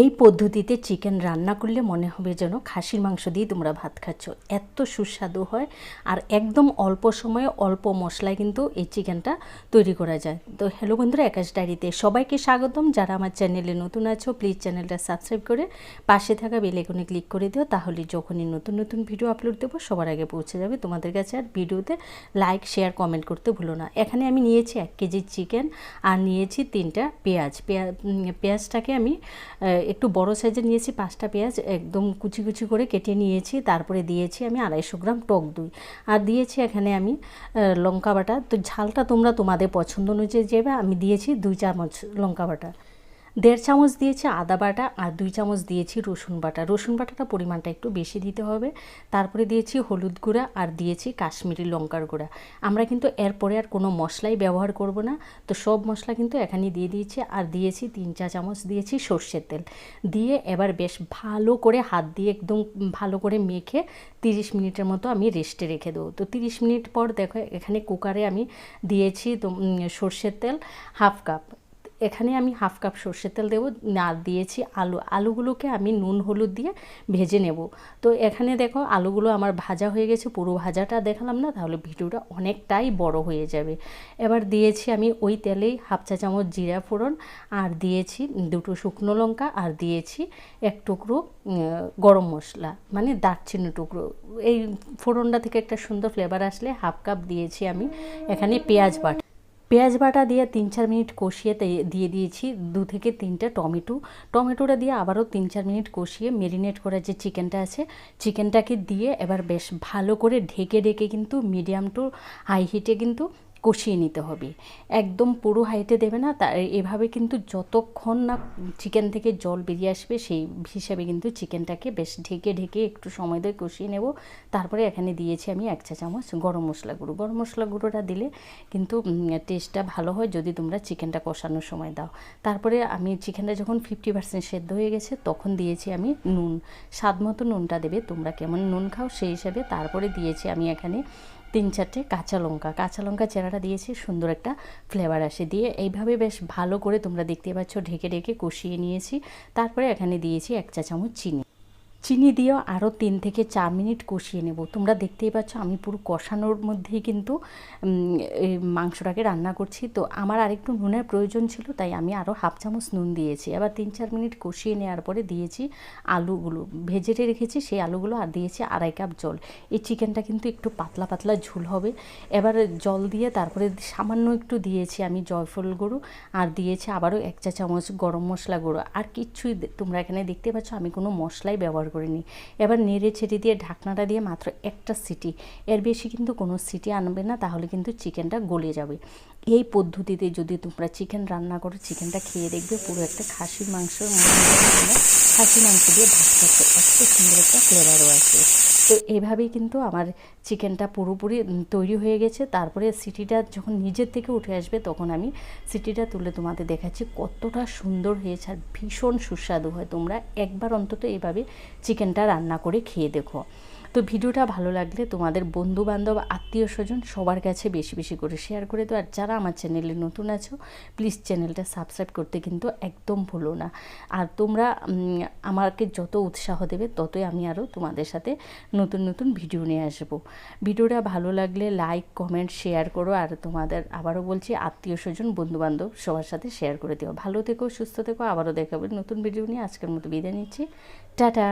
এই পদ্ধতিতে চিকেন রান্না করলে মনে হবে যেন খাসির মাংস দিয়ে তোমরা ভাত খাচ্ছ। এত সুস্বাদু হয় আর একদম অল্প সময়ে অল্প মশলায় কিন্তু এই চিকেনটা তৈরি করা যায়। তো হ্যালো বন্ধুরা একাশ ডায়েরিতে সবাইকে স্বাগতম। যারা আমার চ্যানেলে নতুন আছো প্লিজ চ্যানেলটা সাবস্ক্রাইব করে পাশে থাকা বেল আইকনে ক্লিক করে দিও। তাহলে যখনই নতুন নতুন ভিডিও আপলোড দেবো, সবার আগে পৌঁছে যাবে তোমাদের কাছে। আর ভিডিওতে লাইক শেয়ার কমেন্ট করতে ভুলো না। এখানে আমি নিয়েছি এক কেজি চিকেন আর নিয়েছি তিনটা পেঁয়াজ। পেঁয়াজ পেঁয়াজটাকে আমি একটু বড় সাইজে নিয়েছি, পাঁচটা পেঁয়াজ একদম কুচি কুচি করে কেটে নিয়েছি, তারপরে দিয়েছি আমি আড়াইশো গ্রাম টক দই। আর দিয়েছি এখানে আমি লঙ্কা বাটা। তো ঝালটা তোমরা তোমাদের পছন্দ অনুযায়ী যাবে আমি দিয়েছি দুই চামচ লঙ্কা বাটা। দেড় চামচ দিয়েছি আদা বাটা আর দুই চামচ দিয়েছি রসুন বাটা। রসুন বাটাটা পরিমাণটা একটু বেশি দিতে হবে। তারপরে দিয়েছি হলুদ গুঁড়া আর দিয়েছি কাশ্মীরি লঙ্কার গুঁড়া। আমরা কিন্তু এরপরে আর কোনো মশলাই ব্যবহার করব না। তো সব মশলা কিন্তু এখানে দিয়ে দিয়েছি আর দিয়েছি তিন চা চামচ দিয়েছি সর্ষের তেল। দিয়ে এবার বেশ ভালো করে হাত দিয়ে একদম ভালো করে মেখে তিরিশ মিনিটের মতো আমি রেস্টে রেখে দেবো। তো তিরিশ মিনিট পর দেখো এখানে কুকারে আমি দিয়েছি সর্ষের তেল হাফ কাপ। এখানে আমি হাফ কাপ সর্ষের তেল দেবো আর দিয়েছি আলু, আলুগুলোকে আমি নুন, হলুদ দিয়ে ভেজে নেব। তো এখানে দেখো আলুগুলো আমার ভাজা হয়ে গেছে, পুরো ভাজাটা দেখালাম না, তাহলে ভিডিওটা অনেকটাই বড় হয়ে যাবে। এবার দিয়েছি আমি ওই তেলেই হাফ চা চামচ জিরা ফোড়ন, আর দিয়েছি দুটো শুকনো লঙ্কা, আর দিয়েছি এক টুকরো গরম মশলা মানে দারচিনি টুকরো। এই ফোড়নটা থেকে একটা সুন্দর ফ্লেভার আসলে হাফ কাপ দিয়েছি আমি, এখানে পেঁয়াজ বাটা। পেঁয়াজ বাটা দিয়ে তিন চার মিনিট কষিয়ে দিয়ে দিয়েছি দু থেকে তিনটা টমেটো। টমেটোটা দিয়ে আবারও তিন চার মিনিট কষিয়ে মেরিনেট করা যে চিকেনটা আছে চিকেনটাকে দিয়ে এবার বেশ ভালো করে ঢেকে ঢেকে কিন্তু মিডিয়াম টু হাই হিটে কিন্তু কষিয়ে নিতে হবে। একদম পুরো হাইটে দেবে না, তা এভাবে কিন্তু যতক্ষণ না চিকেন থেকে জল বেরিয়ে আসবে, সেই হিসাবে কিন্তু চিকেনটাকে বেশ ঢেকে ঢেকে একটু সময় ধরে কষিয়ে নেব। তারপরে এখানে দিয়েছি আমি এক চা চামচ গরম মশলা গুঁড়ো। গরম মশলা গুঁড়োটা দিলে কিন্তু টেস্টটা ভালো হয় যদি তোমরা চিকেনটা কষানোর সময় দাও। তারপরে আমি চিকেনটা যখন ফিফটি পার্সেন্ট সেদ্ধ হয়ে গেছে, তখন দিয়েছি আমি নুন। স্বাদ মতো নুনটা দেবে, তোমরা কেমন নুন খাও সেই হিসাবে। তারপরে দিয়েছি আমি এখানে তিন চারটে কাঁচা লঙ্কা। কাঁচা লঙ্কা চেরাটা দিয়েছি, সুন্দর একটা ফ্লেভার আসে দিয়ে। এইভাবে বেশ ভালো করে তোমরা দেখতে পাচ্ছ, ঢেকে ঢেকে কষিয়ে নিয়েছি। তারপরে এখানে দিয়েছি এক চা চামচ চিনি। চিনি দিয়েও আরও তিন থেকে চার মিনিট কষিয়ে নেব। তোমরা দেখতেই পাচ্ছ আমি পুরো কষানোর মধ্যেই কিন্তু মাংসটাকে রান্না করছি। তো আমার আরেকটু নুনের প্রয়োজন ছিল, তাই আমি আরও হাফ চামচ নুন দিয়েছি। আবার তিন চার মিনিট কষিয়ে নেওয়ার পরে দিয়েছি আলুগুলো। ভেজে রেখেছি, সেই আলুগুলো আর দিয়েছি আড়াই কাপ জল। এই চিকেনটা কিন্তু একটু পাতলা পাতলা ঝোল হবে। এবার জল দিয়ে তারপরে সামান্য একটু দিয়েছি আমি জয়ফল গুঁড়ো, আর দিয়েছি আবারও এক চা চামচ গরম মশলা গুঁড়ো। আর কিচ্ছুই তোমরা এখানে দেখতে পাচ্ছ আমি কোনো মশলাই ব্যবহার করিনি। এবার নেড়ে ছেড়ে দিয়ে ঢাকনাটা দিয়ে মাত্র একটা সিটি। এর বেশি কিন্তু কোনো সিটি আনবে না, তাহলে কিন্তু চিকেনটা গলে যাবে। এই পদ্ধতিতে যদি তোমরা চিকেন রান্না করো, চিকেনটা খেয়ে দেখবে পুরো একটা খাসির মাংস খাসি মাংস দিয়ে ভাত খাচ্ছে এত সুন্দর একটা ফ্লেভারও আছে। তো এভাবেই কিন্তু আমার চিকেনটা পুরোপুরি তৈরি হয়ে গেছে। তারপরে সিটিটা যখন নিজের থেকে উঠে আসবে, তখন আমি সিটিটা তুলে তোমাদের দেখাচ্ছি কতটা সুন্দর হয়েছে আর ভীষণ সুস্বাদু হয়। তোমরা একবার অন্তত এভাবে চিকেনটা রান্না করে খেয়ে দেখো। তো ভিডিওটা ভালো লাগলে তোমাদের বন্ধু বান্ধব আত্মীয় স্বজন সবার কাছে বেশি বেশি করে শেয়ার করে দাও। আর যারা আমার চ্যানেলে নতুন আছো প্লিজ চ্যানেলটা সাবস্ক্রাইব করতে কিন্তু একদম ভুলো না। আর তোমরা আমাকে যত উৎসাহ দেবে, ততই আমি আরও তোমাদের সাথে নতুন নতুন ভিডিও নিয়ে আসব। ভিডিওটা ভালো লাগলে লাইক কমেন্ট শেয়ার করো। আর তোমাদের আবারও বলছি, আত্মীয় স্বজন বন্ধু বান্ধব সবার সাথে শেয়ার করে দিও। ভালো থেকো, সুস্থ থেকো। আবারও দেখাবে নতুন ভিডিও নিয়ে। আজকের মতো বিদায় নিচ্ছি। টাটা!